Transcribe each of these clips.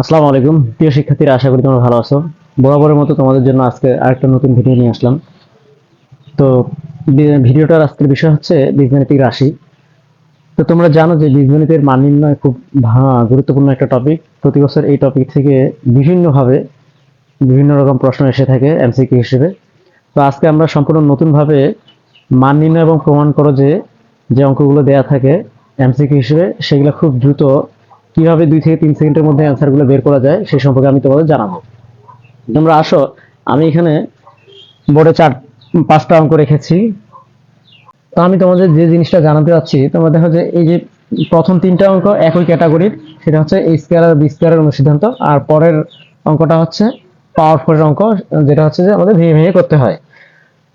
আসসালামু আলাইকুম। প্রিয় শিক্ষার্থীরা, আশা করি তোমরা ভালো আছো। বরাবরের মতো তোমাদের জন্য আজকে আরেকটা নতুন ভিডিও নিয়ে আসলাম। তো ভিডিওটার আজকের বিষয় হচ্ছে বীজগণিতিক রাশি। তো তোমরা জানো যে বীজগণিতের মান নির্ণয় খুব গুরুত্বপূর্ণ একটা টপিক প্রতি বছর এই টপিক থেকে বিভিন্নভাবে বিভিন্ন রকম প্রশ্ন এসে থাকে এমসিকিউ হিসেবে। তো আজকে আমরা সম্পূর্ণ নতুনভাবে মান নির্ণয় এবং প্রমাণ করো যে যে অঙ্কগুলো দেয়া থাকে এমসিকিউ হিসেবে, সেগুলো খুব দ্রুত কীভাবে দুই থেকে তিন সেকেন্ডের মধ্যে অ্যান্সারগুলো বের করা যায় সেই সম্পর্কে আমি তোমাদের জানাব। তোমরা আসো, আমি এখানে বোর্ডে চার, পাঁচটা অঙ্ক রেখেছি। তো আমি তোমাদের যে জিনিসটা জানাতে চাচ্ছি তোমরা দেখো যে এই যে প্রথম তিনটা অঙ্ক একই ক্যাটাগরির সেটা হচ্ছে এই স্কোয়ার আর বি স্কোয়ারের অনুসিদ্ধান্ত। আর পরের অঙ্কটা হচ্ছে পাওয়ার ফোরের অঙ্ক, যেটা হচ্ছে যে আমাদের ভেঙে ভেঙে করতে হয়।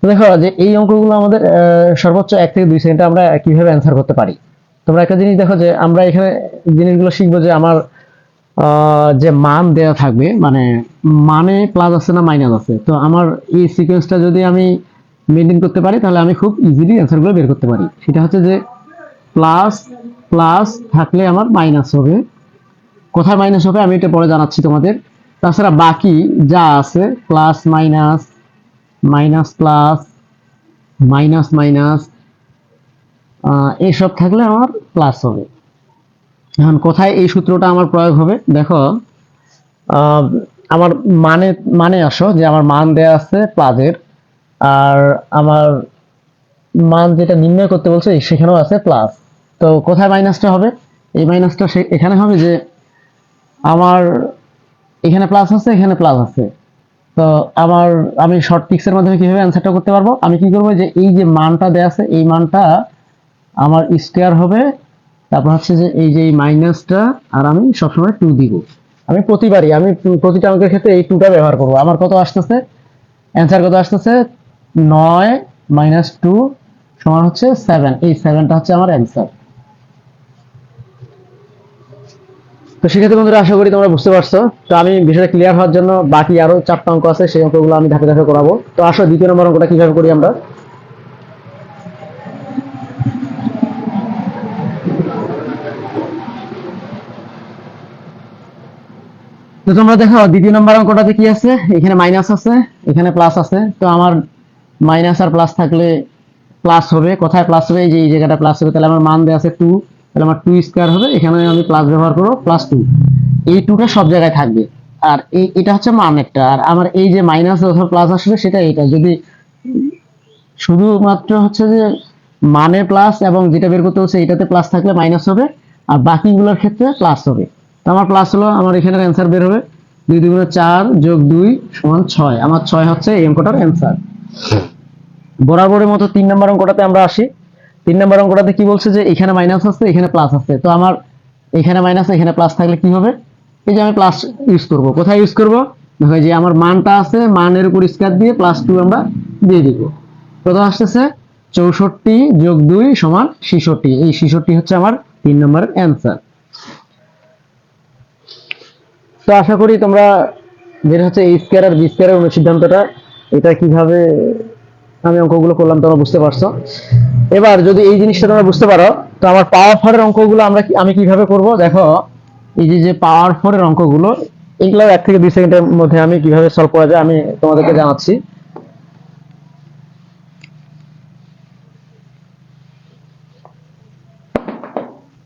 দেখো যে এই অঙ্কগুলো আমাদের সর্বোচ্চ এক থেকে দুই সেকেন্ডে আমরা কীভাবে অ্যান্সার করতে পারি? তোমরা একটা জিনিস দেখো যে আমরা এখানে জিনিসগুলো শিখব যে আমার যে মান দেওয়া থাকবে মানে মানে প্লাস আছে না মাইনাস আছে। তো আমার এই সিকোয়েন্সটা যদি আমি মেনটেন করতে পারি, তাহলে আমি খুব ইজিলি অ্যান্সারগুলো বের করতে পারি। সেটা হচ্ছে যে প্লাস প্লাস থাকলে আমার মাইনাস হবে। কোথায় মাইনাস হবে আমি এটা পরে জানাচ্ছি তোমাদের। তাছাড়া বাকি যা আছে plus minus minus plus minus minus এইসব থাকলে আমার প্লাস হবে। এখন কোথায় এই সূত্রটা আমার প্রয়োগ হবে? দেখো আমার মানে মানে আসো, যে আমার মান দেয়া আছে প্লাসের, আর আমার মান যেটা নির্ণয় করতে বলছে সেখানেও আছে প্লাস। তো কোথায় মাইনাসটা হবে? এই মাইনাসটা এখানে হবে যে আমার এখানে প্লাস আছে, এখানে প্লাস আছে। তো আমার, আমি শর্ট পিক্সের মাধ্যমে কীভাবে অ্যান্সারটা করতে পারব? আমি কি করব যে এই যে মানটা দেয়া আছে, এই মানটা আমার স্কোয়ার হবে তারপর হচ্ছে যে এই যে মাইনাসটা আর আমি সবসময় টু দিব। আমি প্রতিবারই, আমি প্রতিটা অঙ্কের ক্ষেত্রে এই টুটা ব্যবহার করব। আমার কত আসতেছে? অ্যান্সার কত আসতেছে? নয় মাইনাস টু সমান হচ্ছে সেভেন এই সেভেনটা হচ্ছে আমার অ্যান্সার তো সেক্ষেত্রে বন্ধুরা, আশা করি তোমরা বুঝতে পারছ। তো আমি বিষয়টা ক্লিয়ার হওয়ার জন্য বাকি আরও চারটা অঙ্ক আছে, সেই অঙ্কগুলো আমি ধাপে ধাপে করাবো। তো আসো, দ্বিতীয় নম্বর অঙ্কটা কীভাবে করি আমরা? তো তোমরা দেখো, দ্বিতীয় নম্বর অঙ্কটাতে কি আছে? এখানে মাইনাস আছে, এখানে প্লাস আছে। তো আমার মাইনাস আর প্লাস থাকলে প্লাস হবে। কোথায় প্লাস হবে? এই যে, এই জায়গাটা প্লাস হবে। তাহলে আমার মান দেওয়া আছে টু তাহলে আমার টু স্কোয়ার হবে। এখানে আমি প্লাস ব্যবহার করব প্লাস টু এই টুটা সব জায়গায় থাকবে। আর এই, এটা হচ্ছে মান একটা। আর আমার এই যে মাইনাস অথবা প্লাস আসবে, সেটা এটা যদি শুধুমাত্র হচ্ছে যে মানে প্লাস এবং যেটা বের করতে হচ্ছে এটাতে প্লাস থাকলে মাইনাস হবে। আর বাকিগুলোর ক্ষেত্রে প্লাস হবে। আমার প্লাস হলো, আমার এখানে অ্যান্সার বের হবে। দুই দুগুণে চার যোগ দুই সমান ছয়। আমার ছয় হচ্ছে এই অঙ্কটার অ্যান্সার বরাবরের মতো তিন নম্বর অঙ্কটাতে আমরা আসি। তিন নম্বর অঙ্কটাতে কি বলছে যে, এখানে মাইনাস আছে, এখানে প্লাস আছে। তো আমার এখানে মাইনাস এখানে প্লাস থাকলে কি হবে? এই যে আমি প্লাস ইউজ করব। কোথায় ইউজ করব? দেখো যে আমার মানটা আছে, মানের উপর স্কয়ার দিয়ে প্লাস টু আমরা দিয়ে দিব। কত আসতেছে, চৌষট্টি যোগ দুই সমান ছিষট্টি। এই ছিষট্টি হচ্ছে আমার তিন নম্বর অ্যান্সার তো আশা করি তোমরা যেটা হচ্ছে এই স্কয়ার আর বি স্কয়ারের অনুসিদ্ধান্তটা এটা কীভাবে আমি অঙ্কগুলো করলাম তোমরা বুঝতে পারছ। এবার যদি এই জিনিসটা তোমরা বুঝতে পারো, তো আমার পাওয়ার ফোরের অঙ্কগুলো আমরা আমি কীভাবে করব? দেখো, এই যে যে পাওয়ার ফোরের অঙ্কগুলো, এগুলো এক থেকে দুই সেকেন্ডের মধ্যে আমি কীভাবে সলভ করা যায় আমি তোমাদেরকে জানাচ্ছি।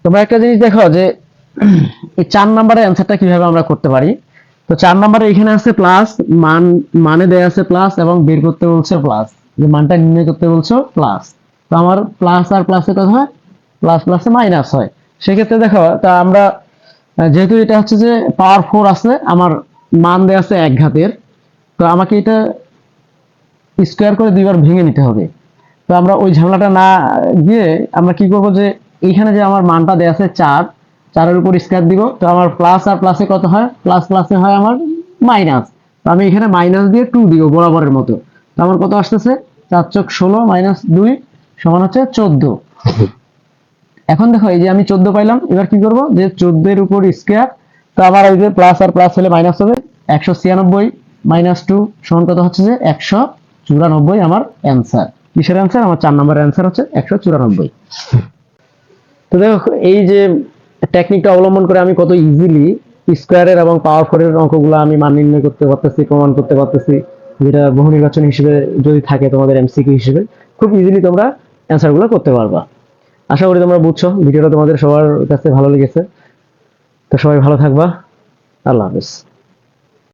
তোমরা একটা জিনিস দেখো যে এই চার নাম্বারের অ্যান্সারটা কীভাবে আমরা করতে পারি? তো চার নাম্বারে এখানে আছে প্লাস মান মানে দেয়া আছে প্লাস এবং বের করতে বলছে প্লাস যে মানটা নির্ণয় করতে বলছো প্লাস তো আমার প্লাস আর প্লাসে কত হয় প্লাস প্লাসে মাইনাস হয়। সেক্ষেত্রে দেখো, তা আমরা যেহেতু এটা হচ্ছে যে পাওয়ার ফোর আছে, আমার মান দেয়া আছে এক ঘাতের। তো আমাকে এটা স্কোয়ার করে দুইবার ভেঙে নিতে হবে। তো আমরা ওই ঝামেলাটা না গিয়ে আমরা কি করব যে এইখানে যে আমার মানটা দেয়া আছে চার চারের উপর স্কোয়ার দিব। তো আমার প্লাস আর প্লাসে কত হয়? প্লাস প্লাসে হয় আমার মাইনাস তো আমি এখানে মাইনাস দিয়ে টু দিব বরাবরের মতো। তো আমার কত আসতেছে? চার চোখ ষোলো মাইনাস দুই সমান হচ্ছে চোদ্দ। এখন দেখো, এই যে আমি চোদ্দ পাইলাম, এবার কি করব? যে চোদ্দের উপর স্কোয়ার তো আমার এই যে প্লাস আর প্লাস হলে মাইনাস হবে একশো ছিয়ানব্বই মাইনাস টু সমান কত হচ্ছে যে একশো চুরানব্বই আমার অ্যান্সার কিসের অ্যান্সার আমার চার নম্বরের অ্যান্সার হচ্ছে একশো চুরানব্বই। তো দেখো, এই যে টেকনিকটা অবলম্বন করে আমি কত ইজিলি স্কোয়ারের এবং পাওয়ার ফোরের অঙ্কগুলো আমি মান নির্ণয় করতে পারতেছি, প্রমাণ করতে পারতেছি, যেটা বহু নির্বাচন হিসেবে যদি থাকে তোমাদের এমসিকিউ হিসেবে, খুব ইজিলি তোমরা অ্যান্সারগুলো করতে পারবা। আশা করি তোমরা বুঝছ, ভিডিওটা তোমাদের সবার কাছে ভালো লেগেছে। তো সবাই ভালো থাকবা। আল্লাহ হাফেজ।